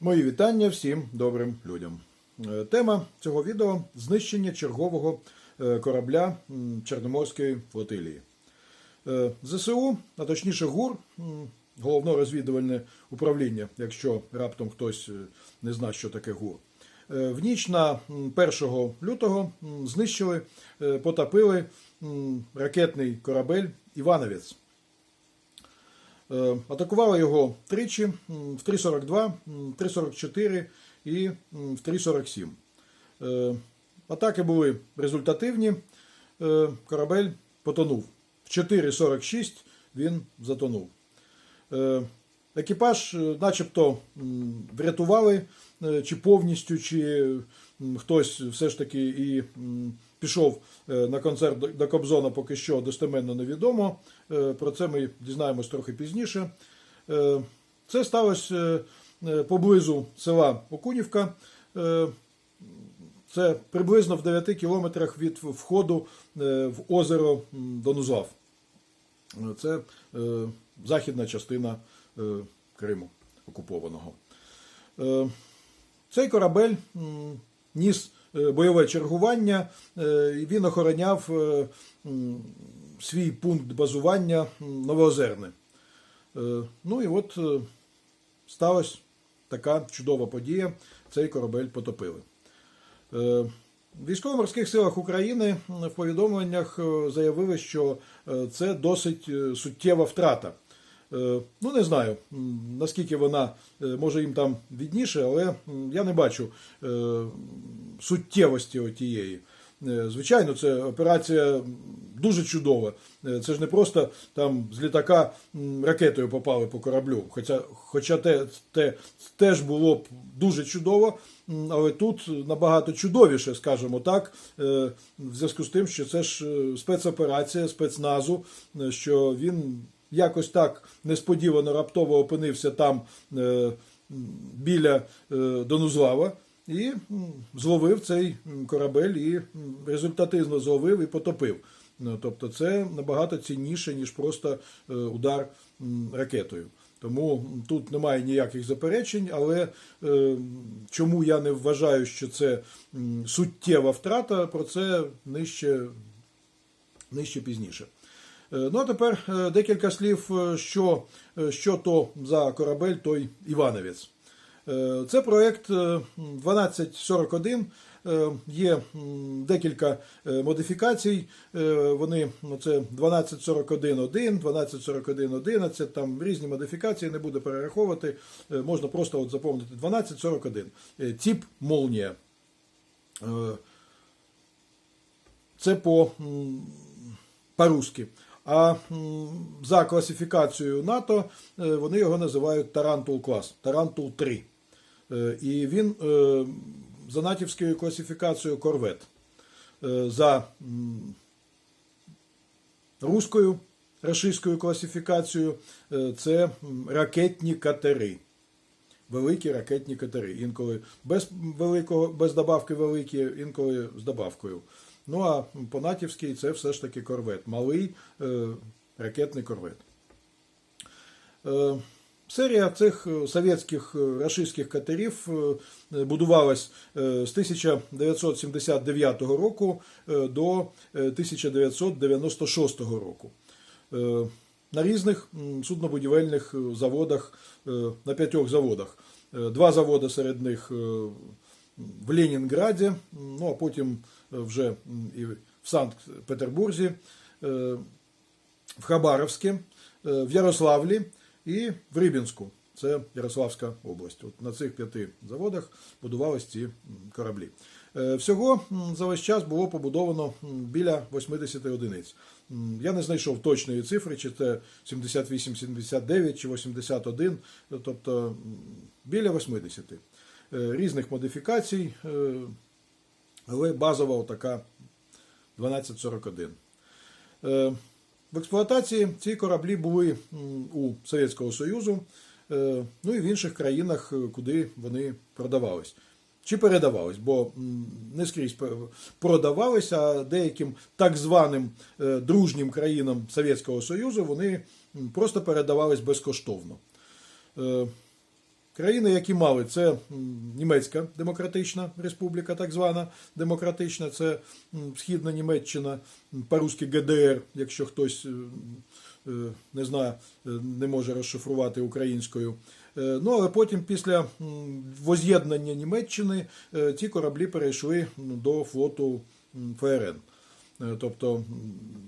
Мої вітання всім добрим людям. Е, Тема цього відео знищення чергового е, корабля Чорноморської флотилії. Е, ЗСУ, а точніше ГУР, м, головне розвідувальне управління, якщо раптом хтось не знає, що таке ГУР. В ніч на 1 лютого знищили, потопили ракетний корабель Івановець. Е, Атакували його тричі в 3.42, м, 3.44 і в 3.47. Е, Атаки були результативні. Е, Корабель потонув. В 4.46 він затонув. Екіпаж, начебто, врятували чи повністю, чи хтось все ж таки і пішов е, на концерт до- Кобзона, поки що достеменно невідомо. Е, Про це ми дізнаємось трохи пізніше. Е, Це сталося поблизу села Окунівка. Це приблизно в 9 кілометрах від входу в озеро Донузлав. Це західна частина Криму окупованого. Цей корабель ніс бойове чергування, е, він охороняв е, свій пункт базування Новоозерне. Е, Ну і от е, сталася така чудова подія. Цей корабель потопили. Е, військово-морських силах України в повідомленнях е, заявили, що е, це досить е, суттєва втрата. Е, Ну, не знаю, наскільки вона, е, може їм там відніше, але я не бачу е, суттєвості отієї. Звичайно, це операція дуже чудова. Це ж не просто там з літака ракетою попали по кораблю. Хоча, хоча те, те теж було б дуже чудово, але тут набагато чудовіше, скажімо так, в зв'язку з тим, що це ж спецоперація спецназу, що він якось так несподівано раптово опинився там е, біля е, Донузлава. І зловив цей корабель і результативно зловив і потопив. Ну, Тобто це набагато цінніше, ніж просто е, удар ракетою. Тому тут немає ніяких заперечень, але чому я не вважаю, що це суттєва втрата, про це нижче, нижче пізніше. Е, Ну а тепер е, декілька слів, е, що, що то за корабель той Івановець. Це проєкт е, 1241. Е, Є декілька модифікацій. Вони ну, це 1241.1, 1241.11, там різні модифікації, не буду перераховувати. Можна просто от запомнити 1241. Е, Тип молнія. Це по, по-русски. А за класифікацією НАТО е, вони його називають Тарантул клас, Тарантул 3. Е, І він е, за натівською класифікацією корвет. За руською рашистською класифікацією це ракетні катери. Великі ракетні катери. Інколи без великого, без добавки великі, інколи з добавкою. Ну а по натівській це все ж таки корвет. Малий е, ракетний корвет. Е, Серія цих е, совєтських е, рашистських катерів е, будувалась з 1979 року до е, 1996 року. На різних суднобудівельних заводах, на п'ятьох заводах. Два заводи серед них в Ленінграді, ну а потім е, вже і в Санкт-Петербурзі, е, в Хабаровську, е, в Ярославлі і в Рибінську. Це Ярославська область. От на цих п'яти заводах будувались ці кораблі. Всього за весь час було побудовано біля 80 одиниць. Я не знайшов точної цифри, чи це 78, 79 чи 81, тобто біля 80. Е, Різних модифікацій, е, але базова така 1241. Е, В експлуатації ці кораблі були у Совєтського Союзу, ну і в інших країнах, куди вони продавались. Чи передавались, бо не скрізь продавались, а деяким так званим дружнім країнам Совєтського Союзу вони просто передавались безкоштовно. Країни, які мали, це Німецька Демократична Республіка, так звана демократична, це Східна Німеччина, по-русски ГДР, якщо хтось е, е, не знає, е, не може розшифрувати українською. Ну, але потім, після воз'єднання Німеччини, ці кораблі перейшли до флоту ФРН. Тобто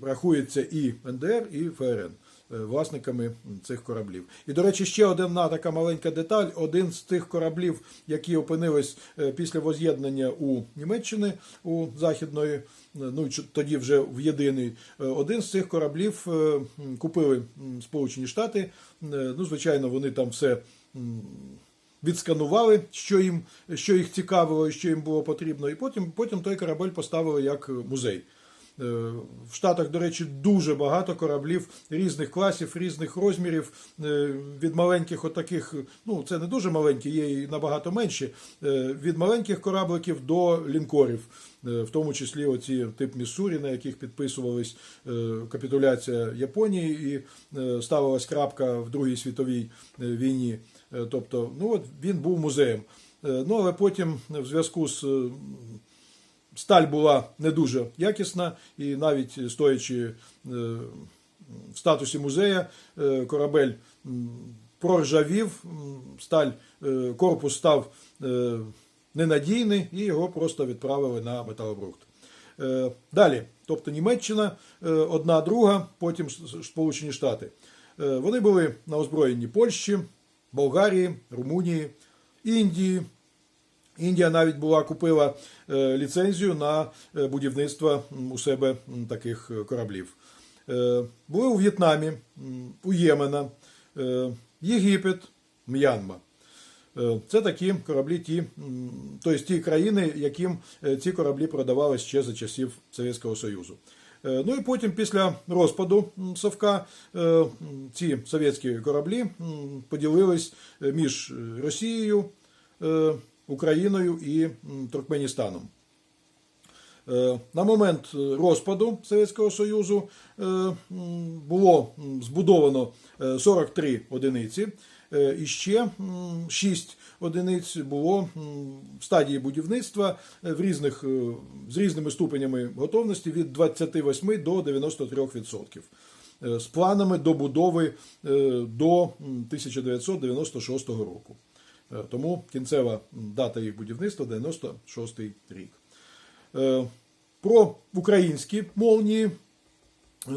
рахується і НДР, і ФРН власниками цих кораблів. І, до речі, ще одна така маленька деталь: один з тих кораблів, які опинились е, після воз'єднання у Німеччини у західної, е, ну тоді вже в єдиний, е, один з цих кораблів е, купили Сполучені Штати. Е, Ну, звичайно, вони там все. Відсканували, що їм що їх цікавило що їм було потрібно, і потім, потім той корабель поставили як музей. Е, В Штатах, до речі, дуже багато кораблів різних класів, різних розмірів, е, від маленьких отаких, ну це не дуже маленькі, є і набагато менші, е, від маленьких корабликів до лінкорів, в тому числі оці тип Міссурі, на яких підписувались е, капітуляція Японії і ставилась крапка в Другій світовій війні. Тобто, ну от він був музеєм. Ну але потім, в зв'язку з сталь була не дуже якісна, і навіть стоячи е, в статусі музея, е, корабель проржавів, сталь, е, корпус став ненадійний, і його просто відправили на металобрухт. Далі, тобто Німеччина, одна друга, потім Сполучені Штати. Вони були на озброєнні Польщі, Болгарії, Румунії, Індії, Індія навіть була купила е, ліцензію на е, будівництво у себе таких е, кораблів. Були у В'єтнамі, у Ємена, Єгипет, М'янма. Це такі кораблі, ті, тобто ті країни, яким ці кораблі продавали ще за часів Совєтського Союзу. Ну і потім, після розпаду Совка, ці совєтські кораблі поділились між Росією, Україною і Туркменістаном. Е, На момент е, розпаду Совєтського Союзу е, було збудовано е, 43 одиниці, і ще 6 одиниць було в стадії будівництва в різних, з різними ступенями готовності від 28 до 93%. е, З планами добудови до 1996 року. Е, Тому кінцева дата їх будівництва 96 рік. Е, Про українські молнії е,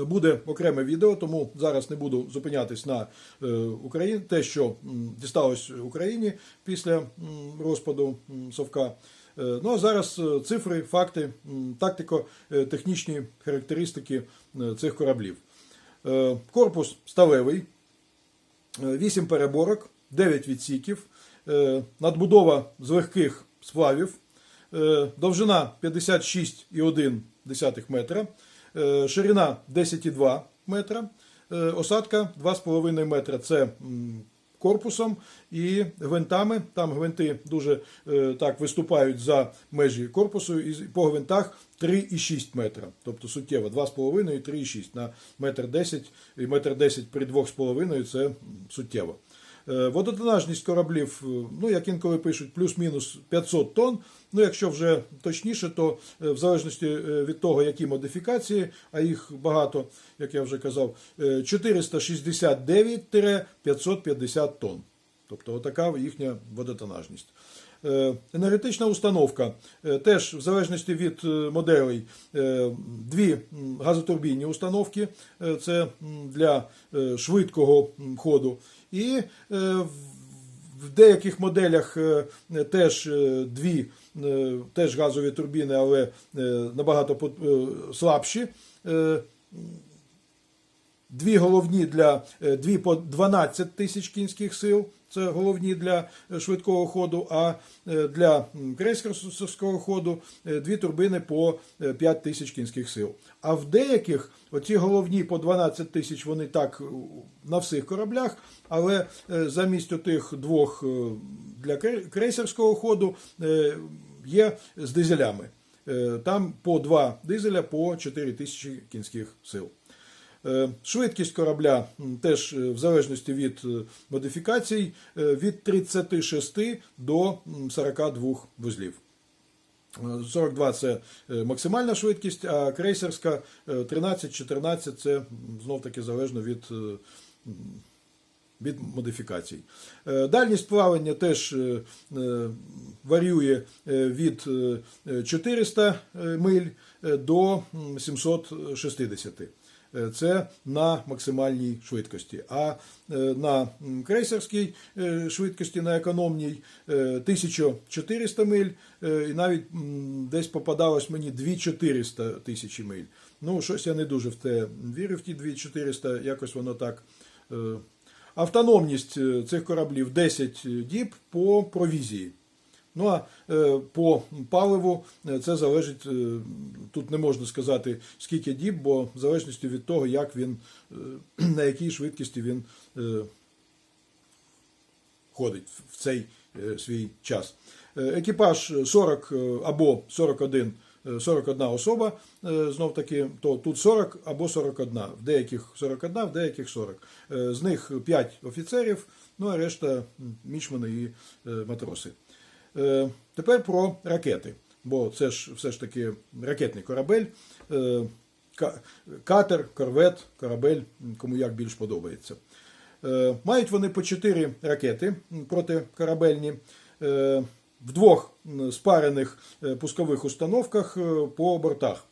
буде окреме відео, тому зараз не буду зупинятись на Україні, те, що дісталось Україні після розпаду Совка. Ну а зараз цифри, факти, тактико-технічні характеристики цих кораблів. Корпус сталевий, 8 переборок, 9 відсіків, надбудова з легких сплавів, е, довжина 56,1 метра, е, ширина 10,2 метра, е, осадка 2,5 метра. Це корпусом і гвинтами. Там гвинти дуже е, так виступають за межі корпусу, і по гвинтах 3,6 метра. Тобто суттєво 2,5 і 3,6 на метр 10 і метр 10 при 2,5 це суттєво. Е, Водотонажність кораблів, е, ну як інколи пишуть, плюс-мінус 500 тонн. Ну, якщо вже точніше, то е, в залежності від того, які модифікації, а їх багато, як я вже казав, е, 469-550 тонн. Тобто отака їхня водотонажність. Енергетична установка теж в залежності від моделей дві м, газотурбінні установки, це для швидкого ходу, і е, в- деяких моделях е, теж е, дві теж газові турбіни, але набагато слабші. Дві головні для дві по 12 тисяч кінських сил. Це головні для е, швидкого ходу, а е, для крейсерського ходу е, дві турбини по е, 5 тисяч кінських сил. А в деяких оці головні по 12 тисяч вони так на всіх кораблях, але замість отих двох для крейсерського ходу є з дизелями. Там по два дизеля по 4 тисячі кінських сил. Е, Швидкість корабля теж е, в залежності від е, модифікацій від 36 до 42 вузлів. Е, 42 це максимальна швидкість, а крейсерська е, 13-14 це знов таки залежно від, від модифікацій. Дальність плавання теж варіює від е, 400 миль до 760. Е, Це на максимальній швидкості. А е, на крейсерській е, швидкості, на економній е, 1400 миль, е, і навіть десь попадалось мені 2400 тисячі миль. Ну, щось я не дуже в те вірив, ті 2400, якось воно так. е. Автономність е, цих кораблів 10 діб по провізії. Ну а е, по паливу е, це залежить, е, тут не можна сказати скільки діб, бо в залежності від того, як він, на якій швидкості він ходить в цей свій час. Екіпаж 40 е, або 41, е, 41 особа, знов таки, то тут 40 або 41, в деяких 41, в деяких 40. Е, З них 5 офіцерів, ну а решта мічмани і матроси. Е, Тепер про ракети, бо це ж все ж таки ракетний корабель, е, катер, корвет, корабель, кому як більш подобається. Е, Мають вони по 4 ракети протикорабельні в двох спарених пускових установках по бортах.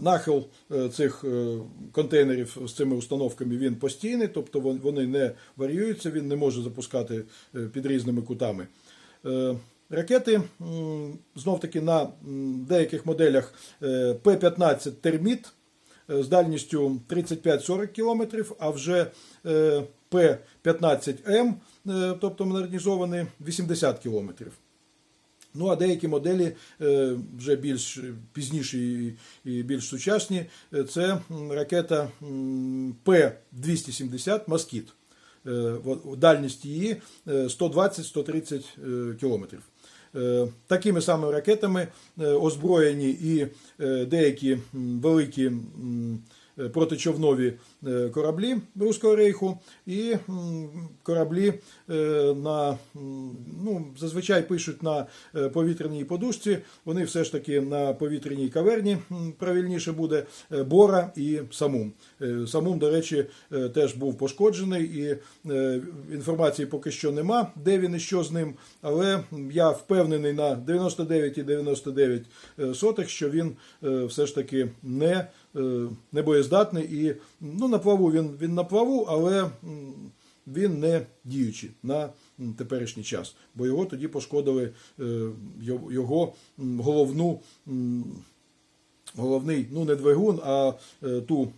Нахил цих контейнерів з цими установками він постійний, тобто вони не варіюються, він не може запускати під різними кутами. Е, Ракети знов таки на деяких моделях е, П-15 терміт е, з дальністю 35-40 км, а вже е, П-15М, е, тобто модернізований 80 км. Ну, а деякі моделі вже більш пізніші і- більш сучасні, це ракета м, П-270 Москіт. Е, Дальність її е, 120-130 е, кілометрів. Е, Такими самими ракетами озброєні і деякі великі протичовнові е, кораблі Руського рейху і кораблі е, на ну, зазвичай пишуть на е, повітряній подушці. Вони все ж таки на повітряній каверні правильніше буде е, Бора і Самум. Е, Самум, до речі, е, теж був пошкоджений, і е, інформації поки що нема, де він і що з ним. Але я впевнений на 99,99 сотих, що він е, все ж таки не, е, не боєздатний і ну, на плаву він, він на плаву, але він не діючий на теперішній час, бо його тоді пошкодили е, його- головну. Головний, ну не двигун, а е, ту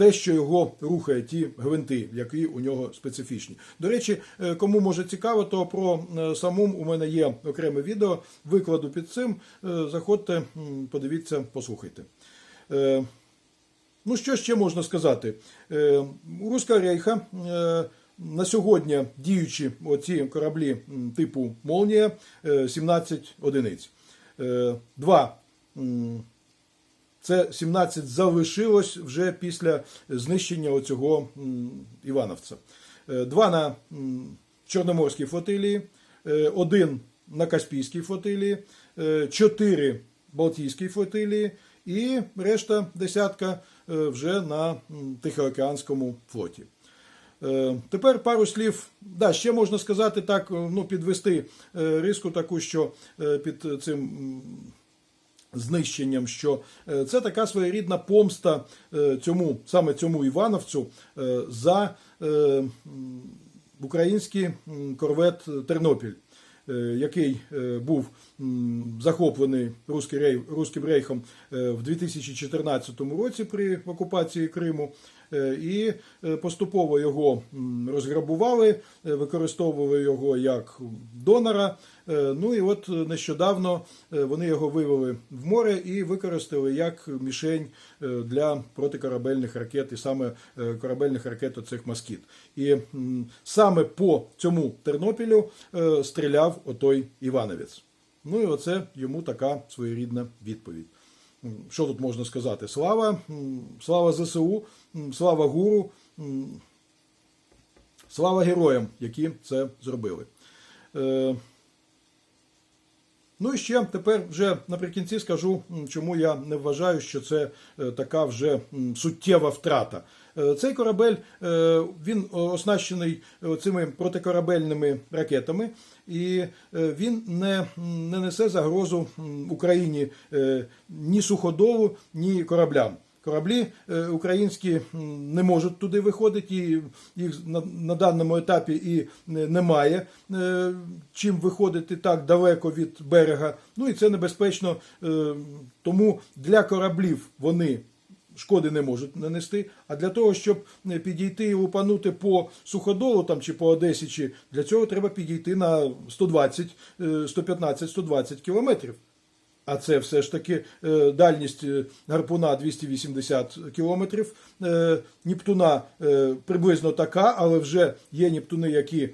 те, що його рухає, ті гвинти, які у нього специфічні. До речі, е, кому може цікаво, то про е, самум у мене є окреме відео. Викладу під цим. Е, Заходьте, подивіться, послухайте. Ну, що ще можна сказати? У Руського рейха на сьогодні діючі оці кораблі типу Молнія е, 17 одиниць. Два це 17 залишилось вже після знищення оцього Івановця. Е, Два на Чорноморській флотилії, е, один на Каспійській флотилії, е, чотири Балтійській флотилії і решта десятка вже на Тихоокеанському флоті. Тепер пару слів. Да, ще можна сказати так, ну, підвести риску таку, що під цим знищенням, що е, це така своєрідна помста е, цьому, саме цьому Івановцю е, за український корвет Тернопіль. Який був захоплений Руським рейхом в 2014 році при окупації Криму, і е, поступово його розграбували, е, використовували його як донора. Е, Ну і от нещодавно е, вони його вивели в море і використали як мішень е, для протикорабельних ракет, і саме е, корабельних ракет оцих москіт. І саме по цьому Тернопілю е, стріляв отой Івановець. Ну і оце йому така своєрідна відповідь. Що тут можна сказати? Слава, слава ЗСУ, слава гуру, слава героям, які це зробили. Ну і ще тепер вже наприкінці скажу, чому я не вважаю, що це е, така вже суттєва втрата. Е, Цей корабель е, він оснащений цими протикорабельними ракетами, і він не, не несе загрозу Україні ні суходолу, ні кораблям. Кораблі е, українські не можуть туди виходити, і їх на, даному етапі і немає е, чим виходити так далеко від берега. Ну і це небезпечно. е, Тому для кораблів вони шкоди не можуть нанести. А для того, щоб е, підійти і лупанути по суходолу там чи по Одесі, чи для цього треба підійти на 120, е, 115-120 кілометрів. А це все ж таки е, дальність е, гарпуна 280 кілометрів. Е, Нептуна приблизно така, але вже є Нептуни, які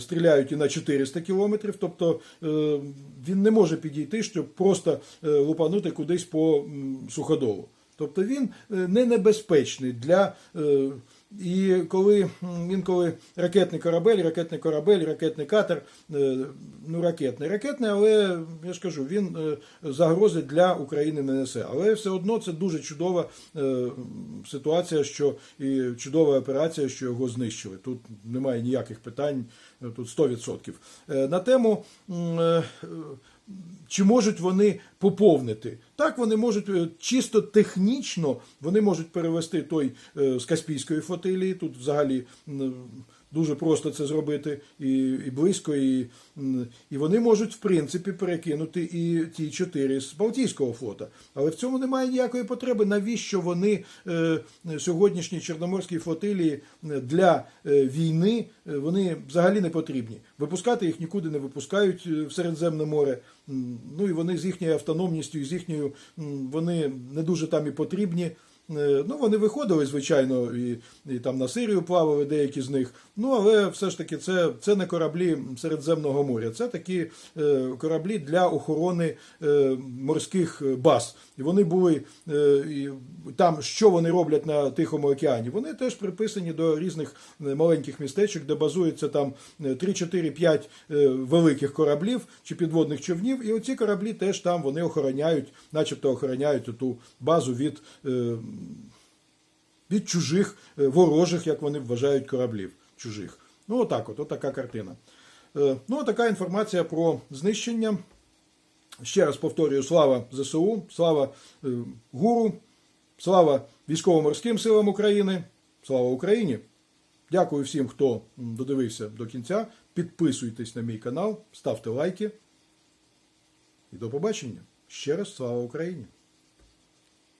стріляють і на 400 кілометрів. Тобто він не може підійти, щоб просто лупанути кудись по суходолу. Тобто він не небезпечний для. І коли інколи ракетний корабель, ракетний корабель, ракетний катер, е, ну ракетний, ракетний, але я ж кажу, він е, загрози для України не несе. Але все одно це дуже чудова е, ситуація, що і чудова операція, що його знищили. Тут немає ніяких питань, тут 100%. Е, На тему. Чи можуть вони поповнити? Так, вони можуть е, чисто технічно вони можуть перевести той е, з Каспійської флотилії. Тут взагалі дуже просто це зробити і, і близько, і, і вони можуть в принципі перекинути і ті чотири з Балтійського флота. Але в цьому немає ніякої потреби. Навіщо вони е, сьогоднішній Чорноморській флотилії е, для е, війни е, вони взагалі не потрібні. Випускати їх нікуди не випускають е, в Середземне море. Ну і вони з їхньою автономністю, з їхньою вони не дуже там і потрібні. Е, Ну, вони виходили, звичайно, і, і там на Сирію плавали деякі з них. Ну, але все ж таки це, це не кораблі Середземного моря, це такі е, кораблі для охорони е, морських баз. І вони були е, і там, що вони роблять на Тихому океані. Вони теж приписані до різних е, маленьких містечок, де базується там е, 3, 4, 5 е, великих кораблів чи підводних човнів. І оці кораблі теж там вони охороняють, начебто охороняють ту базу від. е, від чужих е, ворожих, як вони вважають, кораблів чужих. Ну, отак от, отака картина. Е, Ну, така інформація про знищення. Ще раз повторюю: слава ЗСУ, слава е, гуру, слава військово-морським силам України, слава Україні. Дякую всім, хто додивився до кінця. Підписуйтесь на мій канал, ставте лайки. І до побачення. Ще раз слава Україні!